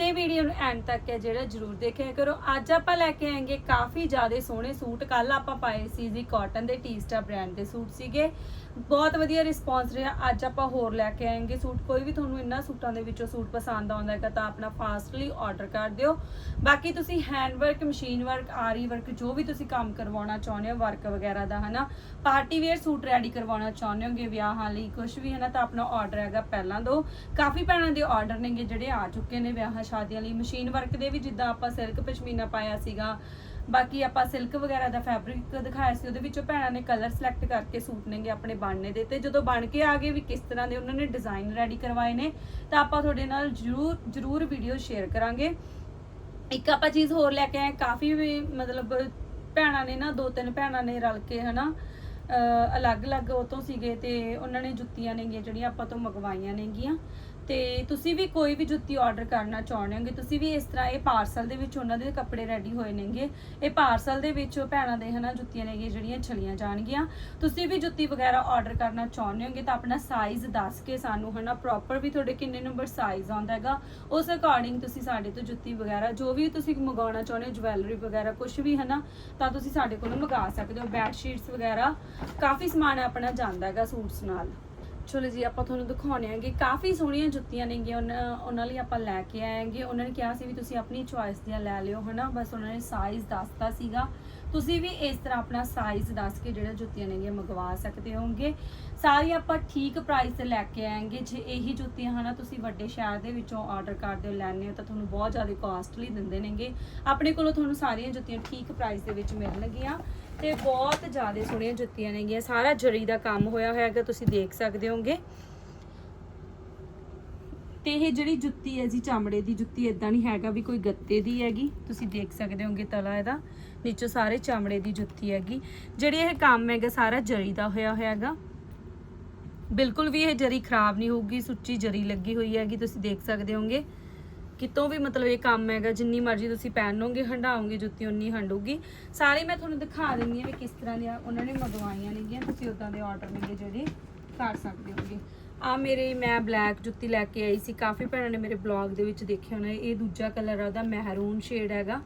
ਤੇ ਵੀਡੀਓ ਨੂੰ ਐਂਡ ਤੱਕ ਹੈ ਜਿਹੜਾ ਜਰੂਰ ਦੇਖਿਆ ਕਰੋ। ਅੱਜ ਆਪਾਂ ਲੈ ਕੇ ਆਏਗੇ ਕਾਫੀ ਜ਼ਿਆਦਾ ਸੋਹਣੇ ਸੂਟ। ਕੱਲ ਆਪਾਂ ਪਾਏ ਸੀ ਜੀ ਕਾਟਨ ਦੇ ਟੀਸਟਾ ਬ੍ਰਾਂਡ ਦੇ ਸੂਟ ਸੀਗੇ। ਬਹੁਤ ਵਧੀਆ ਰਿਸਪੌਂਸ ਰਿਹਾ। ਅੱਜ ਆਪਾਂ ਹੋਰ ਲੈ ਕੇ ਆਏਗੇ ਸੂਟ। ਕੋਈ ਵੀ ਤੁਹਾਨੂੰ ਇਹਨਾਂ ਸੂਟਾਂ ਦੇ ਵਿੱਚੋਂ ਸੂਟ ਪਸੰਦ ਆਉਂਦਾ ਹੈਗਾ ਤਾਂ ਆਪਣਾ ਫਾਸਟਲੀ ਆਰਡਰ ਕਰ ਦਿਓ। ਬਾਕੀ ਤੁਸੀਂ ਹੈਂਡ ਵਰਕ ਮਸ਼ੀਨ ਵਰਕ ਆਰੀ ਵਰਕ ਜੋ ਵੀ ਤੁਸੀਂ ਕੰਮ ਕਰਵਾਉਣਾ ਚਾਹੁੰਦੇ ਹੋ ਵਰਕ ਵਗੈਰਾ ਦਾ, ਹਨਾ? ਪਾਰਟੀ ਵੇਅਰ ਸੂਟ ਰੈਡੀ ਕਰਵਾਉਣਾ ਚਾਹੁੰਦੇ ਹੋਗੇ ਵਿਆਹਾਂ ਲਈ ਕੁਝ ਵੀ ਹੈ ਨਾ ਤਾਂ ਆਪਣਾ ਆਰਡਰ ਹੈਗਾ ਪਹਿਲਾਂ ਦੋ। ਕਾਫੀ ਭੈਣਾਂ ਦੇ ਆਰਡਰ ਨੇਗੇ ਜਿਹੜੇ ਆ ਚੁੱਕੇ ਨੇ ਵਿਆਹਾਂ ਸ਼ਾਦੀਆਂ ਲਈ ਮਸ਼ੀਨ ਵਰਕ ਦੇ ਵੀ ਜਿੱਦਾਂ ਆਪਾਂ ਸਿਲਕ ਪਸ਼ਮੀਨਾ ਪਾਇਆ ਸੀਗਾ, ਬਾਕੀ ਆਪਾਂ ਸਿਲਕ ਵਗੈਰਾ ਦਾ ਫੈਬਰਿਕ ਦਿਖਾਇਆ ਸੀ, ਉਹਦੇ ਵਿੱਚੋਂ ਭੈਣਾਂ ਨੇ ਕਲਰ ਸਿਲੈਕਟ ਕਰਕੇ ਸੂਟ ਨੇਗੇ ਆਪਣੇ ਬਣਨੇ ਦੇ ਤੇ ਜਦੋਂ ਬਣ ਕੇ ਆ ਗਏ ਵੀ ਕਿਸ ਤਰ੍ਹਾਂ ਦੇ ਉਹਨਾਂ ਨੇ ਡਿਜ਼ਾਈਨ ਰੈਡੀ ਕਰਵਾਏ ਨੇ, ਤਾਂ ਆਪਾਂ ਤੁਹਾਡੇ ਨਾਲ ਜਰੂਰ ਜਰੂਰ ਵੀਡੀਓ ਸ਼ੇਅਰ ਕਰਾਂਗੇ। ਇੱਕ ਆਪਾਂ ਚੀਜ਼ ਹੋਰ ਲੈ ਕੇ ਆਏ, ਕਾਫੀ ਵੀ ਮਤਲਬ ਭੈਣਾਂ ਨੇ ਨਾ, ਦੋ ਤਿੰਨ ਭੈਣਾਂ ਨੇ ਰਲ ਕੇ ਹਨਾ, ਅਹ ਅਲੱਗ-ਅਲੱਗ ਉਹ ਤੋਂ ਸੀਗੇ ਤੇ ਉਹਨਾਂ ਨੇ ਜੁੱਤੀਆਂ ਨੇਗੀਆਂ ਜਿਹੜੀਆਂ ਆਪਾਂ ਤੋਂ ਮੰਗਵਾਈਆਂ ਨੇਗੀਆਂ। ਤੇ ਤੁਸੀਂ ਵੀ ਕੋਈ ਵੀ ਜੁੱਤੀ ਆਰਡਰ ਕਰਨਾ ਚਾਹੁੰਦੇ ਹੋਗੇ, ਤੁਸੀਂ ਵੀ ਇਸ ਤਰ੍ਹਾਂ ਇਹ ਪਾਰਸਲ ਦੇ ਵਿੱਚ ਉਹਨਾਂ ਦੇ ਕੱਪੜੇ ਰੈਡੀ ਹੋਏ ਨੇਗੇ। ਇਹ ਪਾਰਸਲ ਦੇ ਵਿੱਚ ਉਹ ਭੈਣਾਂ ਦੇ ਹਨਾ ਜੁੱਤੀਆਂ ਨੇਗੀਆਂ ਜਿਹੜੀਆਂ ਛਲੀਆਂ ਜਾਣਗੀਆਂ। ਤੁਸੀਂ ਵੀ ਜੁੱਤੀ ਵਗੈਰਾ ਆਰਡਰ ਕਰਨਾ ਚਾਹੁੰਦੇ ਹੋਗੇ ਤਾਂ ਆਪਣਾ ਸਾਈਜ਼ ਦੱਸ ਕੇ ਸਾਨੂੰ ਹਨਾ ਪ੍ਰੋਪਰ ਵੀ ਤੁਹਾਡੇ ਕਿੰਨੇ ਨੰਬਰ ਸਾਈਜ਼ ਆਉਂਦਾ ਹੈਗਾ। ਉਸ ਅਕੋਰਡਿੰਗ ਤੁਸੀਂ ਸਾਡੇ ਤੋਂ ਜੁੱਤੀ ਵਗੈਰਾ, ਜੋ ਵੀ ਤੁਸੀਂ ਮੰਗਾਉਣਾ ਚਾਹੁੰਦੇ ਹੋ ਜਵੈਲਰੀ ਵਗੈਰਾ ਕੁਝ ਵੀ ਹਨਾ, ਤਾਂ ਤੁਸੀਂ ਸਾਡੇ ਕੋਲੋਂ ਮੰਗਾ ਸਕਦੇ ਹੋ। ਬੈੱਡ ਸ਼ੀਟਸ ਵਗੈਰਾ, ਕਾਫੀ ਸਮਾਨ ਆਪਣਾ ਜਾਂਦਾ ਹੈਗਾ ਸੂਟਸ ਨਾਲ। ਚਲੋ ਜੀ ਆਪਾਂ ਤੁਹਾਨੂੰ ਦਿਖਾਉਣੇ ਆਂਗੇ ਕਾਫੀ ਸੋਹਣੀਆਂ ਜੁੱਤੀਆਂ ਨੇਗੀਆਂ ਉਹਨਾਂ ਉਹਨਾਂ ਲਈ ਆਪਾਂ ਲੈ ਕੇ ਆਏਗੇ ਉਹਨਾਂ ਨੇ ਕਿਹਾ ਸੀ ਵੀ ਤੁਸੀਂ ਆਪਣੀ ਚੁਆਇਸ ਦੀਆਂ ਲੈ ਲਿਓ, ਹਨਾ? ਬਸ ਉਹਨਾਂ ਨੇ ਸਾਈਜ਼ ਦੱਸਤਾ ਸੀਗਾ। ਤੁਸੀਂ ਵੀ ਇਸ ਤਰ੍ਹਾਂ ਆਪਣਾ ਸਾਈਜ਼ ਦੱਸ ਕੇ ਜਿਹੜਾ ਜੁੱਤੀਆਂ ਨੇਗੀਆਂ ਮੰਗਵਾ ਸਕਦੇ ਹੋਗੇ ਸਾਰੀ ਆਪਾਂ ਠੀਕ ਪ੍ਰਾਈਸ ਤੇ ਲੈ ਕੇ ਆਏਗੇ। ਜੇ ਇਹੀ ਜੁੱਤੀਆਂ ਹਨਾ ਤੁਸੀਂ ਵੱਡੇ ਸ਼ਹਿਰ ਦੇ ਵਿੱਚੋਂ ਆਰਡਰ ਕਰਦੇ ਹੋ ਲੈਣੇ ਹੋ ਤਾਂ ਤੁਹਾਨੂੰ ਬਹੁਤ ਜ਼ਿਆਦਾ ਕਾਸਟਲੀ ਦਿੰਦੇ ਨੇਗੇ। ਆਪਣੇ ਕੋਲੋਂ ਤੁਹਾਨੂੰ ਸਾਰੀਆਂ ਜੁੱਤੀਆਂ ਠੀਕ ਪ੍ਰਾਈਸ ਦੇ ਵਿੱਚ ਮਿਲਣਗੀਆਂ ਤੇ ਬਹੁਤ ਜ਼ਿਆਦਾ ਸੋਹਣੀਆਂ ਜੁੱਤੀਆਂ ਨੇਗੀਆਂ। ਸਾਰਾ ਜਰੀ ਦਾ ਕੰਮ ਹੋਇਆ ਹੋਇਆ ਹੈਗਾ, ਤੁਸੀਂ ਦੇਖ ਸਕਦੇ ਹੋਗੇ ਤੇ ਇਹ ਜਿਹੜੀ ਜੁੱਤੀ ਹੈ ਜੀ, ਚਮੜੇ ਦੀ ਜੁੱਤੀ ਇਦਾਂ ਨਹੀਂ ਹੈਗਾ ਵੀ ਕੋਈ ਗੱਤੇ ਦੀ ਹੈਗੀ। ਤੁਸੀਂ ਦੇਖ ਸਕਦੇ ਹੋਗੇ ਤਲਾ ਇਹਦਾ। ਨੀਚੋਂ ਸਾਰੇ ਚਮੜੇ ਦੀ ਜੁੱਤੀ ਹੈਗੀ। ਜਿਹੜੀ ਇਹ ਕੰਮ ਹੈਗਾ, ਸਾਰਾ ਜਰੀ ਦਾ ਹੋਇਆ ਹੋਇਆ ਹੈਗਾ। ਬਿਲਕੁਲ ਵੀ ਇਹ ਜਰੀ ਖਰਾਬ ਨਹੀਂ ਹੋਊਗੀ, ਸੁੱਚੀ ਜਰੀ ਲੱਗੀ ਹੋਈ ਹੈਗੀ। ਤੁਸੀਂ ਦੇਖ ਸਕਦੇ ਹੋਗੇ। ਕਿਤੋਂ ਵੀ ਮਤਲਬ ਇਹ ਕੰਮ ਹੈਗਾ, ਜਿੰਨੀ ਮਰਜ਼ੀ ਤੁਸੀਂ ਪਹਿਨੋਗੇ ਹੰਡਾਓਗੇ ਜੁੱਤੀ ਉਨੀ ਹੰਡੂਗੀ ਸਾਰੇ ਮੈਂ ਤੁਹਾਨੂੰ ਦਿਖਾ ਦਿੰਦੀ ਹਾਂ ਵੀ ਕਿਸ ਤਰ੍ਹਾਂ ਦੀਆਂ ਉਹਨਾਂ ਨੇ ਮੰਗਵਾਈਆਂ ਨੇਗੀਆਂ। ਤੁਸੀਂ ਉਦਾਂ ਦੇ ਆਰਡਰ ਨੇਗੇ ਜਿਹੜੇ ਕਰ ਸਕਦੇ ਹੋਗੇ। ਆ ਮੇਰੇ, ਮੈਂ ਬਲੈਕ ਜੁੱਤੀ ਲੈ ਕੇ ਆਈ ਸੀ। ਕਾਫੀ ਭੈਣਾਂ ਨੇ ਮੇਰੇ ਬਲੌਗ ਦੇ ਵਿੱਚ ਦੇਖਿਆ ਹੋਣਾ। ਇਹ ਦੂਜਾ ਕਲਰ ਆ ਉਹਦਾ ਮਹਿਰੂਨ ਸ਼ੇਡ ਹੈਗਾ।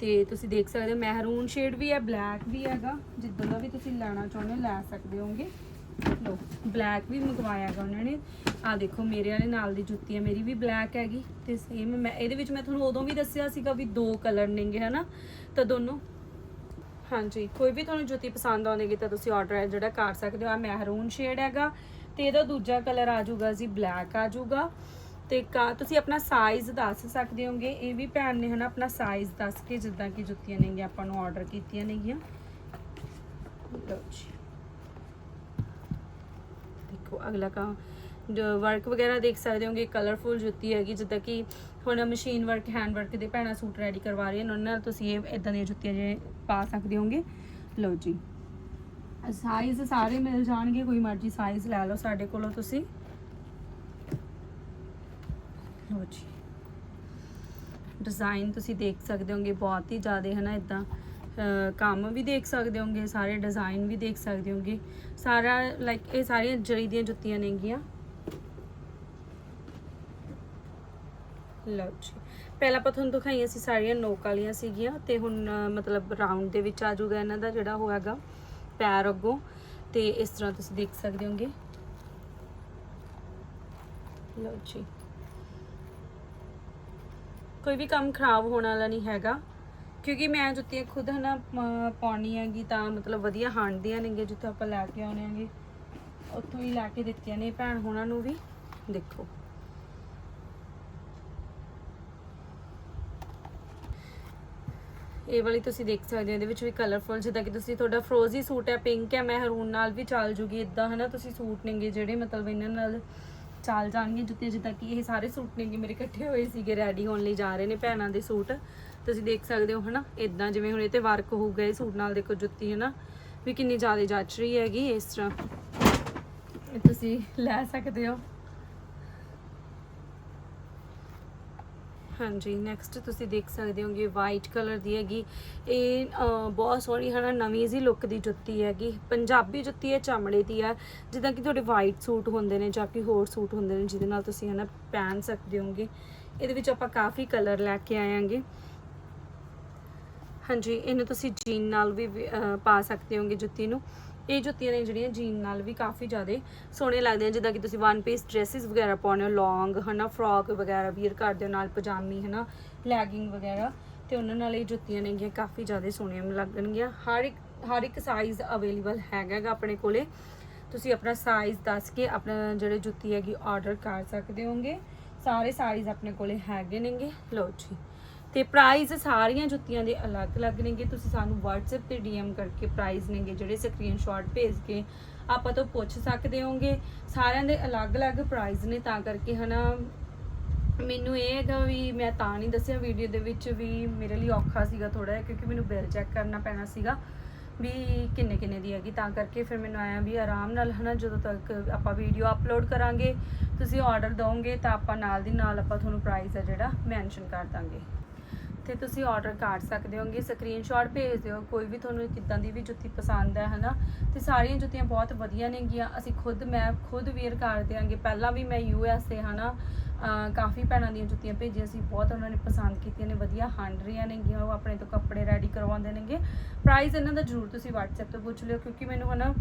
ਤੇ ਤੁਸੀਂ ਦੇਖ ਸਕਦੇ ਹੋ ਮਹਿਰੂਨ ਸ਼ੇਡ ਵੀ ਹੈ ਬਲੈਕ ਵੀ ਹੈਗਾ। ਜਿੱਦਾਂ ਦਾ ਵੀ ਤੁਸੀਂ ਲੈਣਾ ਚਾਹੁੰਦੇ ਹੋ, ਲੈ ਸਕਦੇ ਹੋਗੇ ਲੋ ਬਲੈਕ ਵੀ ਮੰਗਵਾਇਆ ਹੈਗਾ ਉਹਨਾਂ ਨੇ। ਆ ਦੇਖੋ, ਮੇਰੇ ਵਾਲੇ ਨਾਲ ਦੀ ਜੁੱਤੀ ਹੈ, ਮੇਰੀ ਵੀ ਬਲੈਕ ਹੈਗੀ। ਤੇ ਸੇਮ ਮੈਂ, ਇਹਦੇ ਵਿੱਚ ਮੈਂ ਤੁਹਾਨੂੰ ਉਦੋਂ ਵੀ ਦੱਸਿਆ ਸੀਗਾ ਵੀ ਦੋ ਕਲਰ ਨੇਗੇ, ਹਨਾ? ਤਾਂ ਦੋਨੋਂ। ਹਾਂਜੀ, ਕੋਈ ਵੀ ਤੁਹਾਨੂੰ ਜੁੱਤੀ ਪਸੰਦ ਆਉਂਦੀਗੀ ਤਾਂ ਤੁਸੀਂ ਆਰਡਰ ਜਿਹੜਾ ਕਰ ਸਕਦੇ ਹੋ। ਆ ਮਹਿਰੂਨ ਸ਼ੇਡ ਹੈਗਾ। ਤੇ ਇਹਦਾ ਦੂਜਾ ਕਲਰ ਆ ਜਾਊਗਾ ਜੀ ਬਲੈਕ ਆ ਜਾਊਗਾ। ਤੇ ਕਾ ਤੁਸੀਂ ਆਪਣਾ ਸਾਈਜ਼ ਦੱਸ ਸਕਦੇ ਹੋਗੇ, ਇਹ ਵੀ ਭੈਣ ਨੇ ਹਨਾ ਆਪਣਾ ਸਾਈਜ਼ ਦੱਸ ਕੇ ਜਿੱਦਾਂ ਕਿ ਜੁੱਤੀਆਂ ਨੇਗੀਆਂ ਆਪਾਂ ਨੂੰ ਆਰਡਰ ਕੀਤੀਆਂ ਨੇਗੀਆਂ। ਲਓ ਜੀ। ਦੇਖੋ, ਅਗਲਾ ਕਾ ਵਰਕ ਵਗੈਰਾ ਦੇਖ ਸਕਦੇ ਹੋਗੇ ਕਲਰਫੁਲ ਜੁੱਤੀ ਹੈਗੀ, ਜਿੱਦਾਂ ਕਿ ਹੁਣ ਮਸ਼ੀਨ ਵਰਕ ਹੈਂਡ ਵਰਕ ਦੇ ਭੈਣਾਂ ਸੂਟ ਰੈਡੀ ਕਰਵਾ ਰਹੀਆਂ ਨੇ, ਉਹਨਾਂ ਨਾਲ ਤੁਸੀਂ ਇਹ ਇਦਾਂ ਦੀਆਂ ਜੁੱਤੀਆਂ ਜੇ ਪਾ ਸਕਦੇ ਹੋਗੇ। ਲਓ ਜੀ। ਸਾਈਜ਼ ਸਾਰੇ ਮਿਲ ਜਾਣਗੇ, ਕੋਈ ਮਰਜ਼ੀ ਸਾਈਜ਼ ਲੈ ਲਓ ਸਾਡੇ ਕੋਲੋਂ ਤੁਸੀਂ। ਲਓ ਜੀ। ਡਿਜ਼ਾਈਨ ਤੁਸੀਂ ਦੇਖ ਸਕਦੇ ਹੋਗੇ, ਬਹੁਤ ਹੀ ਜ਼ਿਆਦਾ ਹੈ ਨਾ ਇਦਾਂ ਕੰਮ ਵੀ ਦੇਖ ਸਕਦੇ ਹੋਗੇ, ਸਾਰੇ ਡਿਜ਼ਾਈਨ ਵੀ ਦੇਖ ਸਕਦੇ ਹੋਗੇ। ਸਾਰਾ ਲਾਈਕ ਇਹ ਸਾਰੀਆਂ ਜਰੀ ਦੀਆਂ ਜੁੱਤੀਆਂ ਨੇਗੀਆਂ। ਲਓ ਜੀ। ਪਹਿਲਾਂ ਆਪਾਂ ਤੁਹਾਨੂੰ ਦਿਖਾਈਆਂ ਸੀ ਸਾਰੀਆਂ ਨੋਕ ਵਾਲੀਆਂ ਸੀਗੀਆਂ, ਤੇ ਹੁਣ ਮਤਲਬ ਰਾਉਂਡ ਦੇ ਵਿੱਚ ਆ ਜਾਊਗਾ ਇਹਨਾਂ ਦਾ ਜਿਹੜਾ ਹੋਇਆਗਾ ਪੈਰ ਅੱਗੋਂ ਤੇ ਇਸ ਤਰ੍ਹਾਂ ਤੁਸੀਂ ਦੇਖ ਸਕਦੇ ਹੋਗੇ। ਲਓ ਜੀ। ਕੋਈ ਵੀ ਕੰਮ ਖਰਾਬ ਹੋਣ ਵਾਲਾ ਨਹੀਂ ਹੈਗਾ, ਕਿਉਂਕਿ ਮੈਂ ਜੁੱਤੀਆਂ ਖੁਦ ਹਨਾ ਮ- ਪਾਉਣੀ ਹੈਗੀ ਤਾਂ ਮਤਲਬ ਵਧੀਆ ਹਾਂਡਦੀਆਂ ਨੇਗੇ ਜਿੱਥੋਂ ਆਪਾਂ ਲੈ ਕੇ ਆਉਣੇ ਆਂਗੇ ਉੱਥੋਂ ਹੀ ਲੈ ਕੇ ਦਿੱਤੀਆਂ ਨੇ। ਭੈਣ ਹੋਣਾ ਨੂੰ ਵੀ ਦੇਖੋ। ਇਹ ਵਾਲੀ ਤੁਸੀਂ ਦੇਖ ਸਕਦੇ ਹੋ, ਇਹਦੇ ਵਿੱਚ ਵੀ ਕਲਰਫੁਲ ਜਿੱਦਾਂ ਕਿ ਤੁਸੀਂ ਤੁਹਾਡਾ ਫਰੋਜ਼ੀ ਸੂਟ ਹੈ ਪਿੰਕ ਹੈ ਮਹਿਰੂਨ ਨਾਲ ਵੀ ਚੱਲ ਜੂਗੀ ਇਦਾਂ ਹਨਾ ਤੁਸੀਂ ਸੂਟ ਨੇਗੇ ਜਿਹੜੇ ਮਤਲਬ ਇਹਨਾਂ ਨਾਲ ਚੱਲ ਜਾਣਗੇ ਜੁੱਤੀਆਂ, ਜਿੱਦਾਂ ਕਿ ਇਹ ਸਾਰੇ ਸੂਟ ਨੇਗੇ ਮੇਰੇ ਇਕੱਠੇ ਹੋਏ ਸੀਗੇ ਰੈਡੀ ਹੋਣ ਲਈ ਜਾ ਰਹੇ ਨੇ ਭੈਣਾਂ ਦੇ ਸੂਟ। ਤੁਸੀਂ ਦੇਖ ਸਕਦੇ ਹੋ ਹਨਾ ਇਦਾਂ ਜਿਵੇਂ ਹੁਣ ਇਹ ਤੇ ਵਰਕ ਹੋਊਗਾ, ਇਹ ਸੂਟ ਨਾਲ ਦੇਖੋ ਜੁੱਤੀ ਹਨਾ, ਵੀ ਕਿੰਨੀ ਜ਼ਿਆਦਾ ਜੱਚ ਰਹੀ ਹੈਗੀ ਇਸ ਤਰ੍ਹਾਂ। ਤੁਸੀਂ ਲੈ ਸਕਦੇ ਹੋ। ਹਾਂਜੀ ਨੈਕਸਟ ਤੁਸੀਂ ਦੇਖ ਸਕਦੇ ਹੋਗੇ ਵਾਈਟ ਕਲਰ ਦੀ ਹੈਗੀ। ਇਹ ਬਹੁਤ ਸੋਹਣੀ ਹੈ ਨਾ ਨਵੀਂ ਜੀ ਲੁੱਕ ਦੀ ਜੁੱਤੀ ਹੈਗੀ। ਪੰਜਾਬੀ ਜੁੱਤੀ ਹੈ, ਚਮੜੇ ਦੀ ਆ ਜਿੱਦਾਂ ਕਿ ਤੁਹਾਡੇ ਵਾਈਟ ਸੂਟ ਹੁੰਦੇ ਨੇ ਜਾਂ ਕਿ ਹੋਰ ਸੂਟ ਹੁੰਦੇ ਨੇ, ਜਿਹਦੇ ਨਾਲ ਤੁਸੀਂ ਹੈ ਨਾ ਪਹਿਨ ਸਕਦੇ ਹੋਗੇ। ਇਹਦੇ ਵਿੱਚ ਆਪਾਂ ਕਾਫੀ ਕਲਰ ਲੈ ਕੇ ਆਏਾਂਗੇ ਹਾਂਜੀ, ਇਹਨੂੰ ਤੁਸੀਂ ਜੀਨ ਨਾਲ ਵੀ ਪਾ ਸਕਦੇ ਹੋਗੇ ਜੁੱਤੀ ਨੂੰ। ਇਹ ਜੁੱਤੀਆਂ ਨੇ ਜਿਹੜੀਆਂ ਜੀਨ ਨਾਲ ਵੀ ਕਾਫੀ ਜ਼ਿਆਦਾ ਸੋਹਣੇ ਲੱਗਦੇ ਆ ਜਿੱਦਾਂ ਕਿ ਤੁਸੀਂ ਵਨ ਪੀਸ ਡਰੈਸਸ ਵਗੈਰਾ ਪਾਉਂਦੇ ਹੋ ਲੌਂਗ ਹਨਾ ਫਰੋਕ ਵਗੈਰਾ ਵੀਅਰ ਕਰਦੇ ਹੋ ਨਾਲ, ਪਜਾਮੀ, ਹਨਾ ਲੈਗਿੰਗ ਵਗੈਰਾ, ਤੇ ਉਹਨਾਂ ਨਾਲ ਇਹ ਜੁੱਤੀਆਂ ਨੇਗੀਆਂ ਕਾਫੀ ਜ਼ਿਆਦਾ ਸੋਹਣੀਆਂ ਲੱਗਣਗੀਆਂ। ਹਰ ਇੱਕ ਹਰ ਇੱਕ ਸਾਈਜ਼ ਅਵੇਲੇਬਲ ਹੈਗਾ ਆਪਣੇ ਕੋਲੇ। ਤੁਸੀਂ ਆਪਣਾ ਸਾਈਜ਼ ਦੱਸ ਕੇ ਆਪਣਾ ਜਿਹੜੇ ਜੁੱਤੀ ਹੈਗੀ ਆਰਡਰ ਕਰ ਸਕਦੇ ਹੋਗੇ। ਸਾਰੇ ਸਾਈਜ਼ ਆਪਣੇ ਕੋਲੇ ਹੈਗੇ ਨੇਗੇ। ਲਓ ਜੀ। ਤੇ ਪ੍ਰਾਈਸ ਸਾਰੀਆਂ ਜੁੱਤੀਆਂ ਦੇ ਅਲੱਗ-ਅਲੱਗ ਨੇਗੇ। ਤੁਸੀਂ ਸਾਨੂੰ WhatsApp ਤੇ DM ਕਰਕੇ ਪ੍ਰਾਈਸ ਨੇਗੇ, ਜਿਹੜੇ ਸਕਰੀਨਸ਼ਾਟ ਭੇਜ ਕੇ ਆਪਾਂ ਤੋਂ ਪੁੱਛ ਸਕਦੇ ਹੋਗੇ। ਸਾਰਿਆਂ ਦੇ ਅਲੱਗ-ਅਲੱਗ ਪ੍ਰਾਈਸ ਨੇ, ਤਾਂ ਕਰਕੇ ਹਨਾ। ਮੈਨੂੰ ਇਹ ਹੈਗਾ ਵੀ ਮੈਂ ਤਾਂ ਨਹੀਂ ਦੱਸਿਆ ਵੀਡੀਓ ਦੇ ਵਿੱਚ ਵੀ ਮੇਰੇ ਲਈ ਔਖਾ ਸੀਗਾ ਥੋੜਾ ਜਿਹਾ, ਕਿਉਂਕਿ ਮੈਨੂੰ ਬਿੱਲ ਚੈੱਕ ਕਰਨਾ ਪੈਣਾ ਸੀਗਾ ਵੀ ਕਿੰਨੇ ਕਿੰਨੇ ਦੀ ਹੈਗੀ। ਤਾਂ ਕਰਕੇ ਫਿਰ ਮੈਨੂੰ ਆਇਆ ਵੀ ਆਰਾਮ ਨਾਲ ਹਨਾ, ਜਦੋਂ ਤੱਕ ਆਪਾਂ ਵੀਡੀਓ ਅਪਲੋਡ ਕਰਾਂਗੇ, ਤੁਸੀਂ ਆਰਡਰ ਦਿਓਗੇ, ਤਾਂ ਆਪਾਂ ਨਾਲ ਦੀ ਨਾਲ ਆਪਾਂ ਤੁਹਾਨੂੰ ਪ੍ਰਾਈਸ ਹੈ ਜਿਹੜਾ ਮੈਂਸ਼ਨ ਕਰ ਦਾਂਗੇ। ਤੇ ਤੁਸੀਂ ਆਰਡਰ ਕਰ ਸਕਦੇ ਹੋਗੇ ਸਕਰੀਨਸ਼ਾਟ ਭੇਜ ਦਿਓ, ਕੋਈ ਵੀ ਤੁਹਾਨੂੰ ਕਿੱਦਾਂ ਦੀ ਵੀ ਜੁੱਤੀ ਪਸੰਦ ਹੈ, ਹਨਾ? ਤੇ ਸਾਰੀਆਂ ਜੁੱਤੀਆਂ ਬਹੁਤ ਵਧੀਆ ਨੇਗੀਆਂ, ਅਸੀਂ ਖੁਦ, ਮੈਂ ਖੁਦ ਵੇਅਰ ਕਰ ਦਿਆਂਗੇ। ਪਹਿਲਾਂ ਵੀ ਮੈਂ ਯੂ ਯੂਐਸ ਏ ਹਨਾ ਅਹ ਕਾਫੀ ਭੈਣਾਂ ਦੀਆਂ ਜੁੱਤੀਆਂ ਭੇਜੀਆਂ ਸੀ, ਬਹੁਤ ਉਹਨਾਂ ਨੇ ਪਸੰਦ ਕੀਤੀਆਂ ਨੇ, ਵਧੀਆ ਹੰਡ ਰਹੀਆਂ ਨੇਗੀਆਂ, ਉਹ ਆਪਣੇ ਤੋਂ ਕੱਪੜੇ ਰੈਡੀ ਕਰਵਾਉਂਦੇ ਨੇਗੇ। ਪ੍ਰਾਈਸ ਇਹਨਾਂ ਦਾ ਜ਼ਰੂਰ ਤੁਸੀਂ WhatsApp ਤੇ ਪੁੱਛ ਲਿਓ, ਕਿਉਂਕਿ ਮੈਨੂੰ ਹਨਾ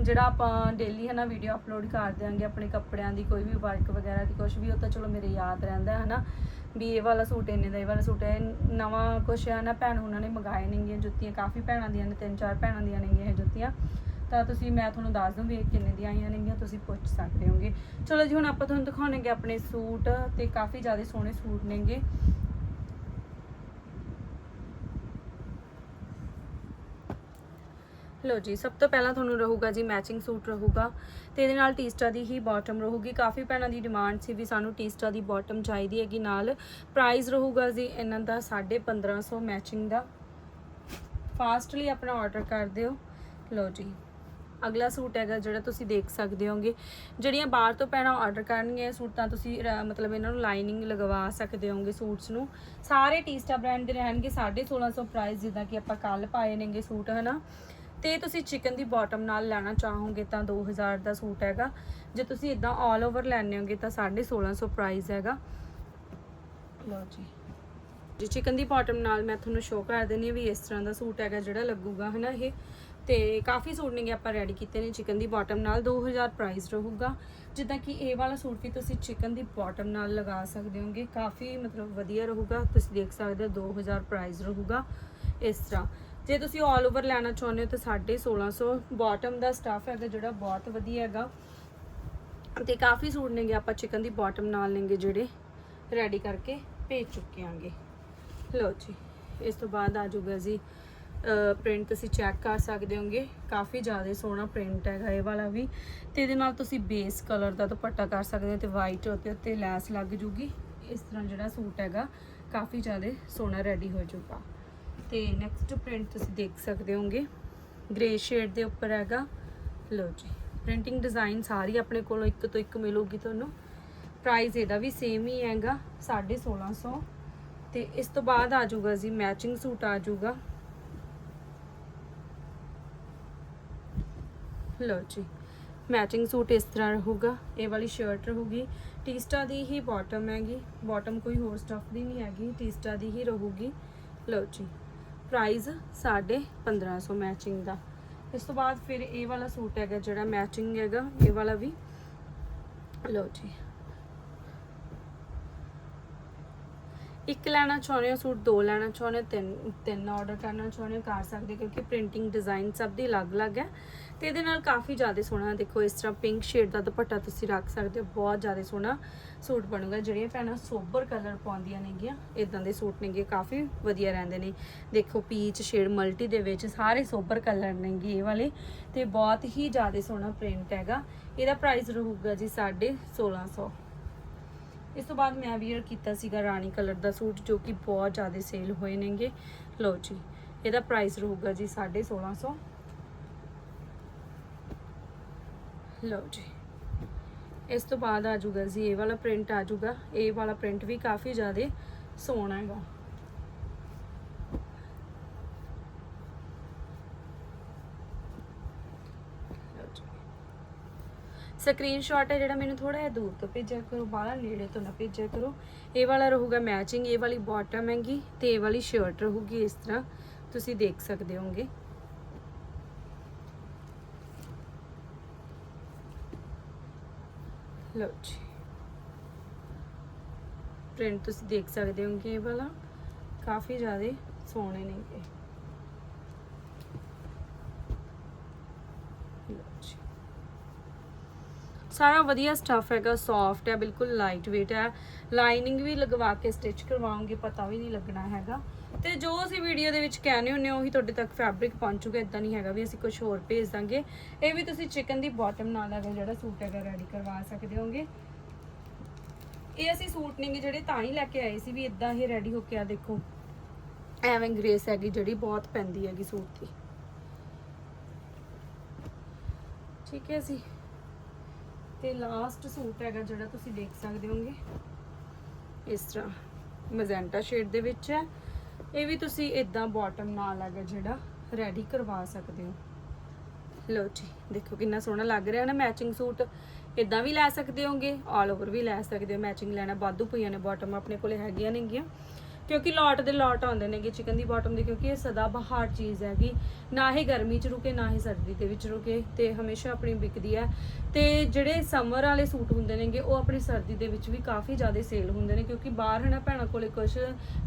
ਜਿਹੜਾ ਆਪਾਂ ਡੇਲੀ ਹਨਾ ਵੀਡੀਓ ਅਪਲੋਡ ਕਰ ਦਿਆਂਗੇ ਆਪਣੇ ਕੱਪੜਿਆਂ ਦੀ, ਕੋਈ ਵੀ ਵਰਕ ਵਗੈਰਾ ਦੀ ਕੁਝ ਵੀ, ਉਹ ਤਾਂ ਚਲੋ ਮੇਰੇ ਯਾਦ ਰਹਿੰਦਾ ਹੈ ਹਨਾ। ਵੀ ਇਹ ਵਾਲਾ ਸੂਟ, ਇੰਨੇ ਦਾ ਇਹ ਵਾਲਾ ਸੂਟ ਹੈ ਨਵਾਂ ਕੁਛ ਹੈ ਨਾ, ਭੈਣ ਉਹਨਾਂ ਨੇ ਮੰਗਾਏ ਨੇਗੀਆਂ ਜੁੱਤੀਆਂ, ਕਾਫੀ ਭੈਣਾਂ ਦੀਆਂ ਨੇ, ਤਿੰਨ ਚਾਰ ਭੈਣਾਂ ਦੀਆਂ ਨੇਗੀਆਂ ਇਹ ਜੁੱਤੀਆਂ। ਤਾਂ ਤੁਸੀਂ, ਮੈਂ ਤੁਹਾਨੂੰ ਦੱਸ ਦੂੰ ਵੀ ਇਹ ਕਿੰਨੇ ਦੀਆਂ ਆਈਆਂ ਨੇਗੀਆਂ, ਤੁਸੀਂ ਪੁੱਛ ਸਕਦੇ ਹੋਗੇ। ਚਲੋ ਜੀ, ਹੁਣ ਆਪਾਂ ਤੁਹਾਨੂੰ ਦਿਖਾਉਣਗੇ ਆਪਣੇ ਸੂਟ, ਤੇ ਕਾਫੀ ਜ਼ਿਆਦਾ ਸੋਹਣੇ ਸੂਟ ਨੇਗੇ। ਲੋ ਜੀ, ਸਭ ਤੋਂ ਪਹਿਲਾਂ ਤੁਹਾਨੂੰ ਰਹੂਗਾ ਜੀ ਮੈਚਿੰਗ ਸੂਟ ਰਹੂਗਾ, ਤੇ ਇਹਦੇ ਨਾਲ ਟੀਸਟਾ ਦੀ ਹੀ ਬਾਟਮ ਰਹੂਗੀ। ਕਾਫੀ ਭੈਣਾਂ ਦੀ ਡਿਮਾਂਡ ਸੀ ਵੀ ਸਾਨੂੰ ਟੀਸਟਾ ਦੀ ਬਾਟਮ ਚਾਹੀਦੀ ਹੈਗੀ ਨਾਲ। ਪ੍ਰਾਈਸ ਰਹੂਗਾ ਜੀ ਇਹਨਾਂ ਦਾ 1550 ਮੈਚਿੰਗ ਦਾ। ਫਾਸਟਲੀ ਆਪਣਾ ਆਰਡਰ ਕਰ ਦਿਓ। ਲੋ ਜੀ। ਅਗਲਾ ਸੂਟ ਹੈਗਾ ਜਿਹੜਾ ਤੁਸੀਂ ਦੇਖ ਸਕਦੇ ਹੋਗੇ। ਜਿਹੜੀਆਂ ਬਾਹਰ ਤੋਂ ਪੈਣਾ ਆਰਡਰ ਕਰਨਗੀਆਂ ਸੂਟ ਤਾਂ ਤੁਸੀਂ ਰ- ਮਤਲਬ ਇਹਨਾਂ ਨੂੰ ਲਾਈਨਿੰਗ ਲਗਵਾ ਸਕਦੇ ਹੋਗੇ ਸੂਟਸ ਨੂੰ। ਸਾਰੇ ਟੀਸਟਾ ਬ੍ਰਾਂਡ ਦੇ ਰਹਿਣਗੇ 1650 ਪ੍ਰਾਈਸ ਜਿੱਦਾਂ ਕਿ ਆਪਾਂ ਕੱਲ ਪਾਏ ਨੇਗੇ ਸੂਟ, ਹਨਾ? ਤੇ ਤੁਸੀਂ ਚਿਕਨ ਦੀ ਬਾਟਮ ਨਾਲ ਲੈਣਾ ਚਾਹੋਗੇ ਤਾਂ 2000 ਦਾ ਸੂਟ ਹੈਗਾ। ਜੇ ਤੁਸੀਂ ਇਦਾਂ 올 ਓਵਰ ਲੈਣੇ ਹੋਗੇ ਤਾਂ 1650 ਪ੍ਰਾਈਸ ਹੈਗਾ। ਲਓ ਜੀ। ਜੀ ਚਿਕਨ ਦੀ ਬਾਟਮ ਨਾਲ ਮੈਂ ਤੁਹਾਨੂੰ ਸ਼ੋਅ ਕਰ ਦਿੰਦੀ ਹਾਂ ਵੀ ਇਸ ਤਰ੍ਹਾਂ ਦਾ ਸੂਟ ਹੈਗਾ ਜਿਹੜਾ ਲੱਗੂਗਾ, ਹਨਾ ਇਹ? ਤੇ ਕਾਫੀ ਸੂਟ ਨੇਗੇ ਆਪਾਂ ਰੈਡੀ ਕੀਤੇ ਨੇ ਚਿਕਨ ਦੀ ਬਾਟਮ ਨਾਲ 2000 ਪ੍ਰਾਈਸ ਰਹੂਗਾ। ਜਿੱਦਾਂ ਕਿ ਇਹ ਵਾਲਾ ਸੂਟ ਵੀ ਤੁਸੀਂ ਚਿਕਨ ਦੀ ਬਾਟਮ ਨਾਲ ਲਗਾ ਸਕਦੇ ਹੋਗੇ। ਕਾਫੀ ਮਤਲਬ ਵਧੀਆ ਰਹੂਗਾ। ਤੁਸੀਂ ਦੇਖ ਸਕਦੇ ਹੋ 2000 ਪ੍ਰਾਈਸ ਰਹੂਗਾ ਇਸ ਤਰ੍ਹਾਂ। ਜੇ ਤੁਸੀਂ 올 ਓਵਰ ਲੈਣਾ ਚਾਹੁੰਦੇ ਹੋ ਤਾਂ 1650 ਬਾਟਮ ਦਾ ਸਟਫ ਹੈਗਾ ਜਿਹੜਾ ਬਹੁਤ ਵਧੀਆ ਹੈਗਾ। ਤੇ ਕਾਫੀ ਸੂਟ ਨੇਗੇ ਆਪਾਂ ਚਿਕਨ ਦੀ ਬਾਟਮ ਨਾਲ ਨੇਗੇ ਜਿਹੜੇ ਰੈਡੀ ਕਰਕੇ ਭੇਜ ਚੁੱਕੇ ਆਂਗੇ। ਲਓ ਜੀ, ਇਸ ਤੋਂ ਬਾਅਦ ਆ ਜਾਊਗਾ ਜੀ ਪ੍ਰਿੰਟ ਤੁਸੀਂ ਚੈੱਕ ਕਰ ਸਕਦੇ ਹੋਗੇ, ਕਾਫੀ ਜ਼ਿਆਦਾ ਸੋਹਣਾ ਪ੍ਰਿੰਟ ਹੈਗਾ ਇਹ ਵਾਲਾ ਵੀ। ਤੇ ਇਹਦੇ ਨਾਲ ਤੁਸੀਂ ਬੇਸ ਕਲਰ ਦਾ ਦੁਪੱਟਾ ਕਰ ਸਕਦੇ ਹੋ ਤੇ ਵਾਈਟ ਉਹਦੇ ਉੱਤੇ ਲੈਸ ਲੱਗ ਜੂਗੀ। ਇਸ ਤਰ੍ਹਾਂ ਜਿਹੜਾ ਸੂਟ ਹੈਗਾ, ਕਾਫੀ ਜ਼ਿਆਦਾ ਸੋਹਣਾ ਰੈਡੀ ਹੋ ਜਾਊਗਾ ਤੇ ਨੈਕਸਟ ਪ੍ਰਿੰਟ ਤੁਸੀਂ ਦੇਖ ਸਕਦੇ ਹੋਗੇ ਗ੍ਰੇ ਸ਼ੇਡ ਦੇ ਉੱਪਰ ਹੈਗਾ। ਲਓ ਜੀ ਪ੍ਰਿੰਟਿੰਗ ਡਿਜ਼ਾਈਨ ਸਾਰੀ ਆਪਣੇ ਕੋਲੋਂ ਇੱਕ ਤੋਂ ਇੱਕ ਮਿਲੂਗੀ ਤੁਹਾਨੂੰ। ਪ੍ਰਾਈਸ ਇਹਦਾ ਵੀ ਸੇਮ ਹੀ ਹੈਗਾ 1650 ਤੇ ਇਸ ਤੋਂ ਬਾਅਦ ਆ ਜਾਊਗਾ ਜੀ ਮੈਚਿੰਗ ਸੂਟ ਆ ਜਾਊਗਾ ਲਓ ਜੀ। ਮੈਚਿੰਗ ਸੂਟ ਇਸ ਤਰ੍ਹਾਂ ਰਹੂਗਾ। ਇਹ ਵਾਲੀ ਸ਼ਰਟ ਰਹੂਗੀ। ਟੀਸਟਾ ਦੀ ਹੀ ਬਾਟਮ ਹੈਗੀ। ਬਾਟਮ ਕੋਈ ਹੋਰ ਸਟਫ ਦੀ ਨਹੀਂ ਹੈਗੀ। ਟੀਸਟਾ ਦੀ ਹੀ ਰਹੂਗੀ। ਲਓ ਜੀ। ਪ੍ਰਾਈਸ 1550 ਮੈਚਿੰਗ ਦਾ। ਇਸ ਤੋਂ ਬਾਅਦ ਫਿਰ ਇਹ ਵਾਲਾ ਸੂਟ ਹੈਗਾ ਜਿਹੜਾ ਮੈਚਿੰਗ ਹੈਗਾ। ਇਹ ਵਾਲਾ ਵੀ। ਲਓ ਜੀ। ਇੱਕ ਲੈਣਾ ਚਾਹੁੰਦੇ ਹੋ ਸੂਟ, ਦੋ ਲੈਣਾ ਚਾਹੁੰਦੇ ਹੋ, ਤਿੰਨ ਤਿੰਨ ਆਰਡਰ ਕਰਨਾ ਚਾਹੁੰਦੇ ਹੋ, ਕਰ ਸਕਦੇ ਹੋ, ਕਿਉਂਕਿ ਪ੍ਰਿੰਟਿੰਗ ਡਿਜ਼ਾਈਨ ਸਭ ਦੀ ਅਲੱਗ-ਅਲੱਗ ਹੈ। ਤੇ ਇਹਦੇ ਨਾਲ ਕਾਫੀ ਜ਼ਿਆਦਾ ਸੋਹਣਾ ਦੇਖੋ, ਇਸ ਤਰ੍ਹਾਂ ਪਿੰਕ ਸ਼ੇਡ ਦਾ ਦੁਪੱਟਾ ਤੁਸੀਂ ਰੱਖ ਸਕਦੇ ਹੋ, ਬਹੁਤ ਜ਼ਿਆਦਾ ਸੋਹਣਾ ਸੂਟ ਬਣੂਗਾ। ਜਿਹੜੀਆਂ ਭੈਣਾਂ ਸੋਬਰ ਕਲਰ ਪਾਉਂਦੀਆਂ ਨੇਗੀਆਂ ਇਦਾਂ ਦੇ ਸੂਟ ਨੇਗੇ, ਕਾਫੀ ਵਧੀਆ ਰਹਿੰਦੇ ਨੇ। ਦੇਖੋ ਪੀਚ ਸ਼ੇਡ ਮਲਟੀ ਦੇ ਵਿੱਚ ਸਾਰੇ ਸੋਬਰ ਕਲਰ ਨੇਗੇ ਇਹ ਵਾਲੇ, ਤੇ ਬਹੁਤ ਹੀ ਜ਼ਿਆਦਾ ਸੋਹਣਾ ਪ੍ਰਿੰਟ ਹੈਗਾ। ਇਹਦਾ ਪ੍ਰਾਈਸ ਰਹੂਗਾ ਜੀ 1650 ਇਸ ਤੋਂ ਬਾਅਦ ਮੈਂ ਵੀਅਰ ਕੀਤਾ ਸੀਗਾ ਰਾਣੀ ਕਲਰ ਦਾ ਸੂਟ, ਜੋ ਕਿ ਬਹੁਤ ਜ਼ਿਆਦਾ ਸੇਲ ਹੋਏ ਨੇਗੇ। ਲਓ ਜੀ, ਇਹਦਾ ਪ੍ਰਾਈਸ ਰਹੂਗਾ ਜੀ 1650 ਲਓ ਜੀ, ਇਸ ਤੋਂ ਬਾਅਦ ਆ ਜਾਊਗਾ ਜੀ, ਇਹ ਵਾਲਾ ਪ੍ਰਿੰਟ ਆ ਜਾਊਗਾ। ਇਹ ਵਾਲਾ ਪ੍ਰਿੰਟ ਵੀ ਕਾਫੀ ਜ਼ਿਆਦਾ ਸੋਹਣਾ ਹੈਗਾ। ਸਕਰੀਨਸ਼ਾਟ ਹੈ ਜਿਹੜਾ ਮੈਨੂੰ ਥੋੜਾ ਜਿਹਾ ਦੂਰ ਤੋਂ ਭੇਜਿਆ ਕਰੋ, ਬਾਹਲਾ ਨੇੜੇ ਤੋਂ ਨਾ ਭੇਜਿਆ ਕਰੋ। ਇਹ ਵਾਲਾ ਰਹੂਗਾ ਮੈਚਿੰਗ ਇਹ ਵਾਲੀ ਬਾਟਮ ਹੈਗੀ ਤੇ ਇਹ ਵਾਲੀ ਸ਼ਰਟ ਰਹੂਗੀ ਇਸ ਤਰ੍ਹਾਂ। ਤੁਸੀਂ ਦੇਖ ਸਕਦੇ ਹੋਗੇ ਲਓ ਜੀ। ਪ੍ਰਿੰਟ ਤੁਸੀਂ ਦੇਖ ਸਕਦੇ ਹੋਗੇ ਇਹ ਵਾਲਾ। ਕਾਫੀ ਜ਼ਿਆਦਾ ਸੋਹਣੇ ਨੇ ਲਓ ਜੀ ਸਾਰਾ ਵਧੀਆ ਸਟਫ ਹੈਗਾ ਸੌਫਟ ਹੈ, ਬਿਲਕੁਲ ਲਾਈਟ weight ਹੈ। ਲਾਈਨਿੰਗ ਵੀ ਲਗਵਾ ਕੇ ਸਟਿਚ ਕਰਵਾਉਂਗੇ, ਪਤਾ ਵੀ ਨਹੀਂ ਲੱਗਣਾ ਹੈਗਾ। ਤੇ ਜੋ ਅਸੀਂ ਵੀਡੀਓ ਦੇ ਵਿੱਚ ਕਹਿੰਦੇ ਹੁੰਨੇ ਆ ਉਹੀ ਤੁਹਾਡੇ ਤੱਕ ਫੈਬਰਿਕ ਪਹੁੰਚੂਗਾ ਇਦਾਂ ਨਹੀਂ ਹੈਗਾ ਵੀ ਅਸੀਂ ਕੁਝ ਹੋਰ ਭੇਜ ਦਾਂਗੇ। ਇਹ ਵੀ ਤੁਸੀਂ ਚਿਕਨ ਦੀ ਬਾਟਮ ਨਾਲ ਹੈਗਾ ਜਿਹੜਾ ਸੂਟ ਹੈਗਾ ਰੈਡੀ ਕਰਵਾ ਸਕਦੇ ਹੋਗੇ। ਇਹ ਅਸੀਂ ਸੂਟ ਨੇਗੇ ਜਿਹੜੇ ਤਾਂ ਹੀ ਲੈ ਕੇ ਆਏ ਸੀ ਵੀ ਇਦਾਂ ਹੀ ਰੈਡੀ ਹੋ ਕੇ ਆ ਦੇਖੋ। ਐਵੇਂ ਗ੍ਰੇਸ ਹੈਗੀ ਜਿਹੜੀ ਬਹੁਤ ਪੈਂਦੀ ਹੈਗੀ ਸੂਟ ਦੀ। ਠੀਕ ਹੈ ਜੀ। ਤੇ ਲਾਸਟ ਸੂਟ ਹੈਗਾ ਜਿਹੜਾ ਤੁਸੀਂ ਦੇਖ ਸਕਦੇ ਹੋਗੇ। ਇਸ ਤਰ੍ਹਾਂ ਮਜ਼ੈਂਟਾ ਸ਼ੇਡ ਦੇ ਵਿੱਚ ਹੈ। ਇਹ ਵੀ ਤੁਸੀਂ ਇਦਾਂ ਬਾਟਮ ਨਾਲ ਹੈਗਾ ਜਿਹੜਾ ਰੈਡੀ ਕਰਵਾ ਸਕਦੇ ਹੋ। ਲਓ ਜੀ, ਦੇਖੋ ਕਿੰਨਾ ਸੋਹਣਾ ਲੱਗ ਰਿਹਾ ਨਾ ਮੈਚਿੰਗ ਸੂਟ। ਇਦਾਂ ਵੀ ਲੈ ਸਕਦੇ ਹੋਗੇ ਆਲ ਓਵਰ ਵੀ ਲੈ ਸਕਦੇ ਹੋ ਮੈਚਿੰਗ ਲੈਣਾ ਬਾਦੂ ਪਈਆਂ ਨੇ ਬਾਟਮ ਆਪਣੇ ਕੋਲੇ ਹੈਗੀਆਂ ਨੇਗੀਆਂ। ਕਿਉਂਕਿ ਲੋਟ ਦੇ ਲੋਟ ਆਉਂਦੇ ਨੇਗੇ ਚਿਕਨ ਦੀ ਬਾਟਮ ਦੇ, ਕਿਉਂਕਿ ਇਹ ਸਦਾ ਬਹਾਰ ਚੀਜ਼ ਹੈਗੀ। ਨਾ ਹੀ ਗਰਮੀ 'ਚ ਰੁਕੇ, ਨਾ ਹੀ ਸਰਦੀ ਦੇ ਵਿੱਚ ਰੁਕੇ, ਤੇ ਹਮੇਸ਼ਾ ਆਪਣੀ ਵਿਕਦੀ ਹੈ। ਤੇ ਜਿਹੜੇ ਸਮਰ ਵਾਲੇ ਸੂਟ ਹੁੰਦੇ ਨੇਗੇ, ਉਹ ਆਪਣੀ ਸਰਦੀ ਦੇ ਵਿੱਚ ਵੀ ਕਾਫੀ ਜ਼ਿਆਦਾ ਸੇਲ ਹੁੰਦੇ ਨੇ, ਕਿਉਂਕਿ ਬਾਹਰ ਹਨਾ ਭੈਣਾਂ ਕੋਲੇ ਕੁਝ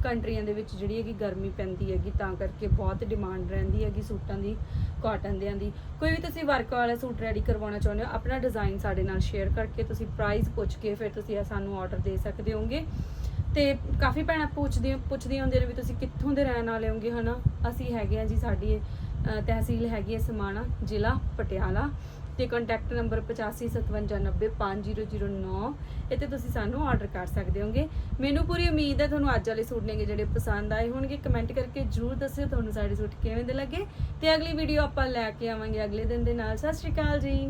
ਕੰਟਰੀਆਂ ਦੇ ਵਿੱਚ ਜਿਹੜੀ ਹੈਗੀ ਗਰਮੀ ਪੈਂਦੀ ਹੈਗੀ, ਤਾਂ ਕਰਕੇ ਬਹੁਤ ਡਿਮਾਂਡ ਰਹਿੰਦੀ ਹੈਗੀ ਸੂਟਾਂ ਦੀ ਕਾਟਨ ਦਿਆਂ ਦੀ। ਕੋਈ ਵੀ ਤੁਸੀਂ ਵਰਕ ਵਾਲਾ ਸੂਟ ਰੈਡੀ ਕਰਵਾਉਣਾ ਚਾਹੁੰਦੇ ਹੋ, ਆਪਣਾ ਡਿਜ਼ਾਈਨ ਸਾਡੇ ਨਾਲ ਸ਼ੇਅਰ ਕਰਕੇ ਤੁਸੀਂ ਪ੍ਰਾਈਸ ਪੁੱਛ ਕੇ ਫਿਰ ਤੁਸੀਂ ਸਾਨੂੰ ਆਰਡਰ ਦੇ ਸਕਦੇ ਹੋਗੇ। ਤੇ ਕਾਫੀ ਭੈਣਾਂ ਪੁੱਛਦੀਆਂ ਪੁੱਛਦੀਆਂ ਹੁੰਦੀਆਂ ਨੇ ਵੀ ਤੁਸੀਂ ਕਿੱਥੋਂ ਦੇ ਰਹਿਣ ਵਾਲੇ ਹੋਗੇ, ਹਨਾ? ਅਸੀਂ ਹੈਗੇ ਆ ਜੀ ਸਾਡੀ ਤਹਿਸੀਲ ਹੈਗੀ ਹੈ ਸਮਾਣਾ, ਜ਼ਿਲ੍ਹਾ ਪਟਿਆਲਾ ਤੇ ਕੰਟੈਕਟ ਨੰਬਰ 8575955009 ਇਹ ਤੇ ਤੁਸੀਂ ਸਾਨੂੰ ਆਰਡਰ ਕਰ ਸਕਦੇ ਹੋਗੇ। ਮੈਨੂੰ ਪੂਰੀ ਉਮੀਦ ਹੈ ਤੁਹਾਨੂੰ ਅੱਜ ਵਾਲੇ ਸੂਟ ਨੇਗੇ ਜਿਹੜੇ ਪਸੰਦ ਆਏ ਹੋਣਗੇ। ਕਮੈਂਟ ਕਰਕੇ ਜਰੂਰ ਦੱਸਿਓ ਤੁਹਾਨੂੰ ਸਾਡੇ ਸੂਟ ਕਿਵੇਂ ਦੇ ਲੱਗੇ ਤੇ ਅਗਲੀ ਵੀਡੀਓ ਆਪਾਂ ਲੈ ਕੇ ਆਵਾਂਗੇ ਅਗਲੇ ਦਿਨ ਦੇ ਨਾਲ। ਸਤਿ ਸ਼੍ਰੀ ਅਕਾਲ ਜੀ।